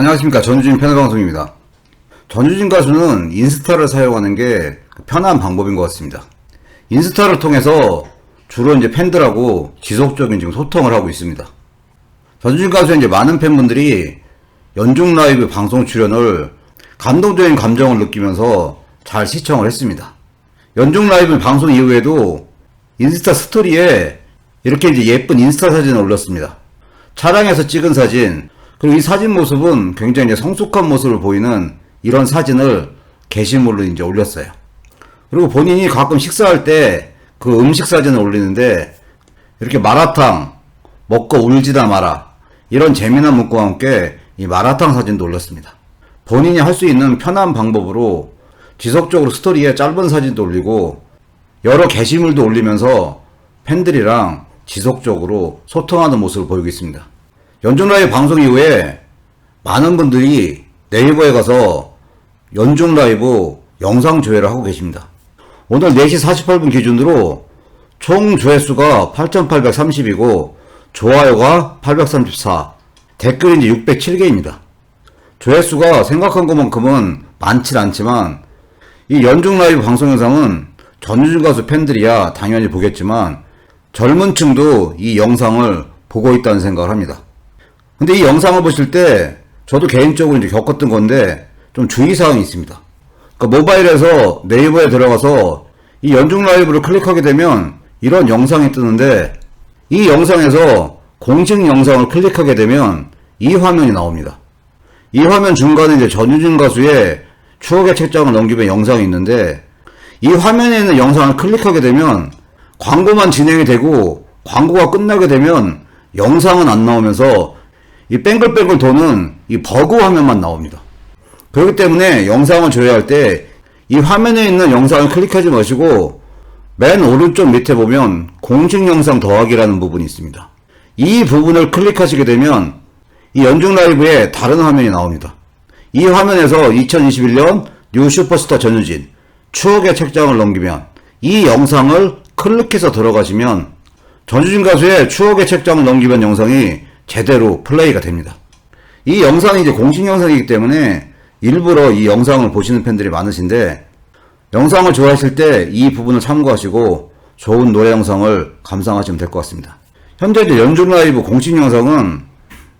안녕하십니까 전유진 패널방송입니다. 전유진 가수는 인스타를 사용하는 게 편한 방법인 것 같습니다. 인스타를 통해서 주로 이제 팬들하고 지속적인 지금 소통을 하고 있습니다. 전유진 가수의 이제 많은 팬분들이 연중 라이브 방송 출연을 감동적인 감정을 느끼면서 잘 시청을 했습니다. 연중 라이브 방송 이후에도 인스타 스토리에 이렇게 이제 예쁜 인스타 사진을 올렸습니다. 차량에서 찍은 사진, 그리고 이 사진 모습은 굉장히 성숙한 모습을 보이는 이런 사진을 게시물로 이제 올렸어요. 그리고 본인이 가끔 식사할 때 그 음식 사진을 올리는데 이렇게 마라탕 먹고 울지다 마라 이런 재미난 문구와 함께 이 마라탕 사진도 올렸습니다. 본인이 할 수 있는 편한 방법으로 지속적으로 스토리에 짧은 사진도 올리고 여러 게시물도 올리면서 팬들이랑 지속적으로 소통하는 모습을 보이고 있습니다. 연중 라이브 방송 이후에 많은 분들이 네이버에 가서 연중 라이브 영상 조회를 하고 계십니다. 오늘 4시 48분 기준으로 총 조회수가 8,830이고 좋아요가 834, 댓글이 이제 607개입니다. 조회수가 생각한 것만큼은 많진 않지만 이 연중 라이브 방송 영상은 전유진 가수 팬들이야 당연히 보겠지만 젊은 층도 이 영상을 보고 있다는 생각을 합니다. 근데 이 영상을 보실 때 저도 개인적으로 이제 겪었던 건데 좀 주의사항이 있습니다. 그러니까 모바일에서 네이버에 들어가서 이 연중 라이브를 클릭하게 되면 이런 영상이 뜨는데 이 영상에서 공식 영상을 클릭하게 되면 이 화면이 나옵니다. 이 화면 중간에 이제 전유진 가수의 추억의 책장을 넘기면 영상이 있는데 이 화면에 있는 영상을 클릭하게 되면 광고만 진행이 되고 광고가 끝나게 되면 영상은 안 나오면서 이 뺑글뺑글 도는 이 버그 화면만 나옵니다. 그렇기 때문에 영상을 조회할 때 이 화면에 있는 영상을 클릭하지 마시고 맨 오른쪽 밑에 보면 공식 영상 더하기라는 부분이 있습니다. 이 부분을 클릭하시게 되면 이 연중 라이브에 다른 화면이 나옵니다. 이 화면에서 2021년 뉴 슈퍼스타 전유진 추억의 책장을 넘기면 이 영상을 클릭해서 들어가시면 전유진 가수의 추억의 책장을 넘기면 영상이 제대로 플레이가 됩니다. 이 영상이 이제 공식 영상이기 때문에 일부러 이 영상을 보시는 팬들이 많으신데 영상을 좋아하실 때 이 부분을 참고하시고 좋은 노래 영상을 감상하시면 될 것 같습니다. 현재 이제 연중 라이브 공식 영상은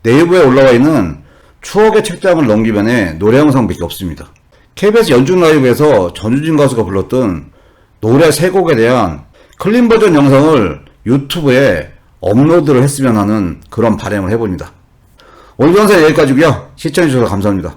네이버에 올라와 있는 추억의 책장을 넘기면에 노래 영상밖에 없습니다. KBS 연중 라이브에서 전유진 가수가 불렀던 노래 세 곡에 대한 클린 버전 영상을 유튜브에 업로드를 했으면 하는 그런 바람을 해봅니다. 오늘 영상 여기까지고요. 시청해주셔서 감사합니다.